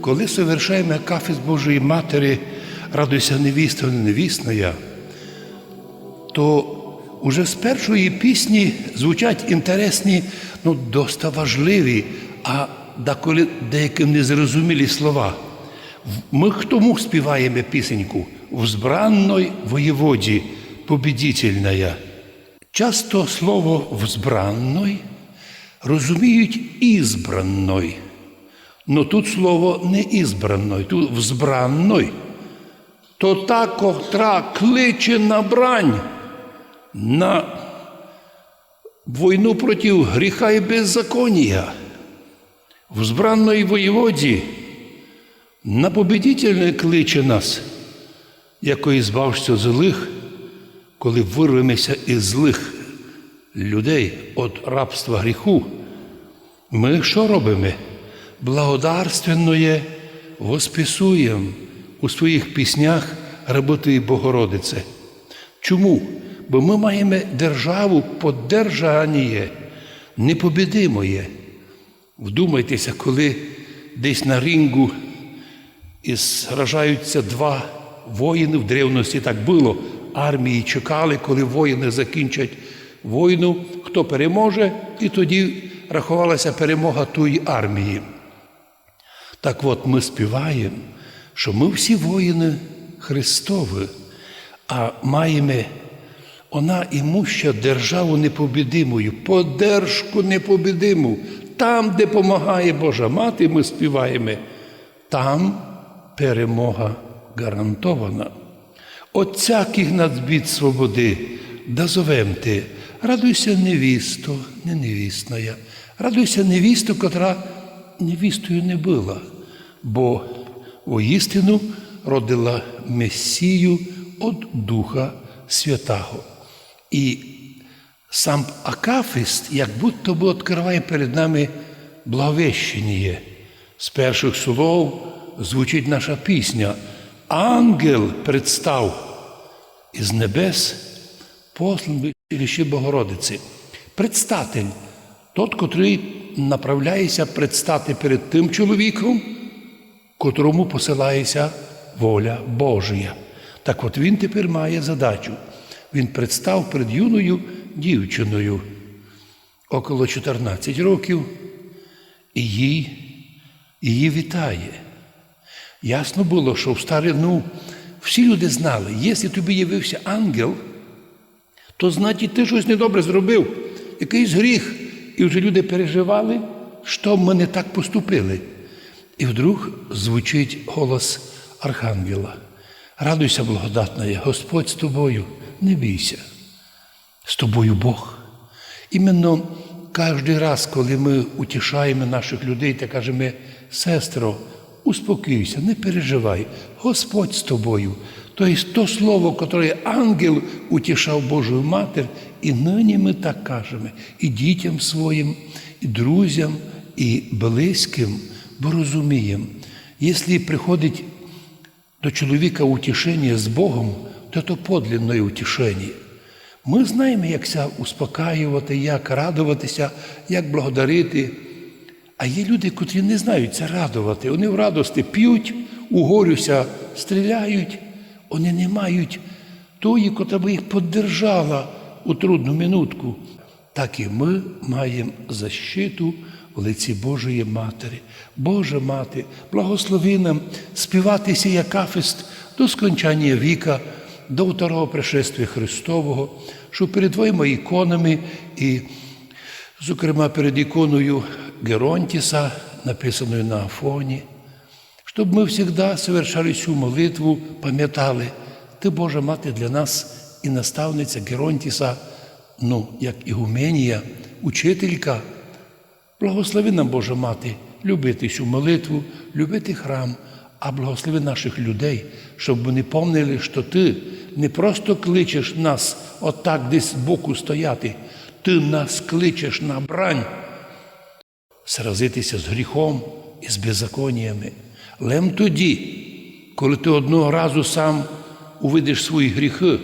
коли совершаємо кафест Божої Матері, радуйся невіста, невісная, то уже з першої пісні звучать інтересні, ну, доста важливі, а деколи деяким незрозумілі слова. Ми тому співаємо пісеньку «Взбранной воєводі победительная». Часто слово «взбранной» розуміють «ізбранной». Но тут слово не ізбранной, тут взбранной. То та, котра кличе на брань, на війну проти гріха і беззаконія, в збранної воєводі, на победительне кличе нас, якої збавшся злих, коли вирвемося із злих людей від рабства гріху, ми що робимо? Благодарственное восписуємо у своїх піснях Работи Богородице. Чому? Бо ми маємо державу поддержання, непобідимоє. Вдумайтеся, коли десь на рінгу і сражаються два воїни в древності так було. Армії чекали, коли воїни закінчать війну, хто переможе, і тоді рахувалася перемога тої армії. Так от ми співаємо, що ми всі воїни Христові, а маємо вона імуща державу непобідимою, подержку непобідиму. Там, де помагає Божа Мати, ми співаємо, там перемога гарантована. От всяких надбід свободи дозовем ти. Радуйся невісто, не невісная. Радуйся невісту, котра невістою не була, бо воістину родила Месію від Духа Святого. І сам Акафист, як будто би відкриває перед нами благовещення. З перших слов звучить наша пісня. Ангел представ із небес, посланий ще Богородиці. Предстатель, тот, котрий направляється предстати перед тим чоловіком, котрому посилається воля Божія. Так от він тепер має задачу. Він представ перед юною дівчиною около 14 років, і їй, її вітає. Ясно було, що в старину всі люди знали, якщо тобі явився ангел, то значить ти щось недобре зробив, якийсь гріх. І вже люди переживали, що ми не так поступили. І вдруг звучить голос Архангела. Радуйся, благодатна, Господь з тобою, не бійся. З тобою Бог. Іменно кожен раз, коли ми утішаємо наших людей та кажемо, сестро, успокійся, не переживай, Господь з тобою. Тобто то слово, яке ангел утішав Божу Матір, і нині ми так кажемо, і дітям своїм, і друзям, і близьким, бо розуміємо, якщо приходить до чоловіка утішення з Богом, то це подлинне утішення. Ми знаємо, як ся успокаювати, як радуватися, як благодарити. А є люди, котрі не знають це радувати. Вони в радості п'ють, у горюся стріляють, вони не мають тої, котра би їх поддержала у трудну минутку. Так і ми маємо защиту в лиці Божої Матері. Божа Мати, благослови нам співатися як афест до скончання віка, до второго пришествия Христового, щоб перед твоїми іконами і, зокрема, перед іконою Геронтіса, написаною на Афоні, щоб ми завжди совершали цю молитву, пам'ятали, ти, Божа Мати, для нас і наставниця Геронтіса, ну, як ігуменія, учителька. Благослови нам, Божа Мати, любити цю молитву, любити храм, а благослови наших людей, щоб вони помнили, що ти не просто кличеш нас отак десь збоку стояти, ти нас кличеш на брань, сразитися з гріхом і з беззаконіями. Лем тоді, коли ти одного разу сам увидиш свої гріхи,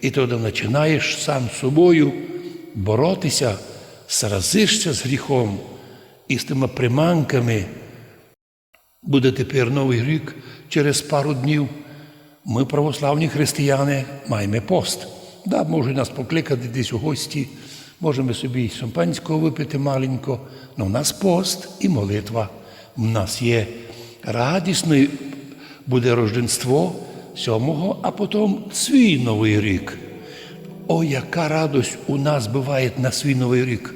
і тоді починаєш сам собою боротися, сразишся з гріхом і з тими приманками Буде тепер Новий рік через пару днів. Ми, православні християни, маємо пост. Да, можуть нас покликати десь у гості, можемо собі шампанського випити маленько. але у нас пост і молитва. У нас є радісний буде Рождество сьомого, а потім свій Новий рік. О, яка радость у нас буває на свій Новий рік.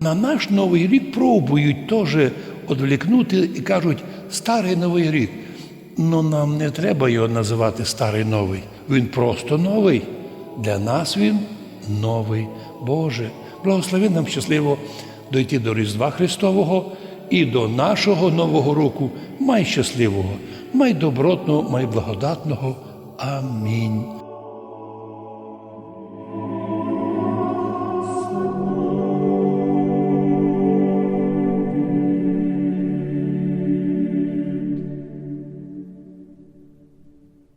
На наш Новий рік пробують теж одвлікнути і кажуть Старий Новий рік. Ну нам не треба його називати Старий Новий. Він просто новий. Для нас він новий. Боже. Благослови нам щасливо дойти до Різдва Христового і до нашого Нового року. Май щасливого, май добротного, май благодатного. Амінь.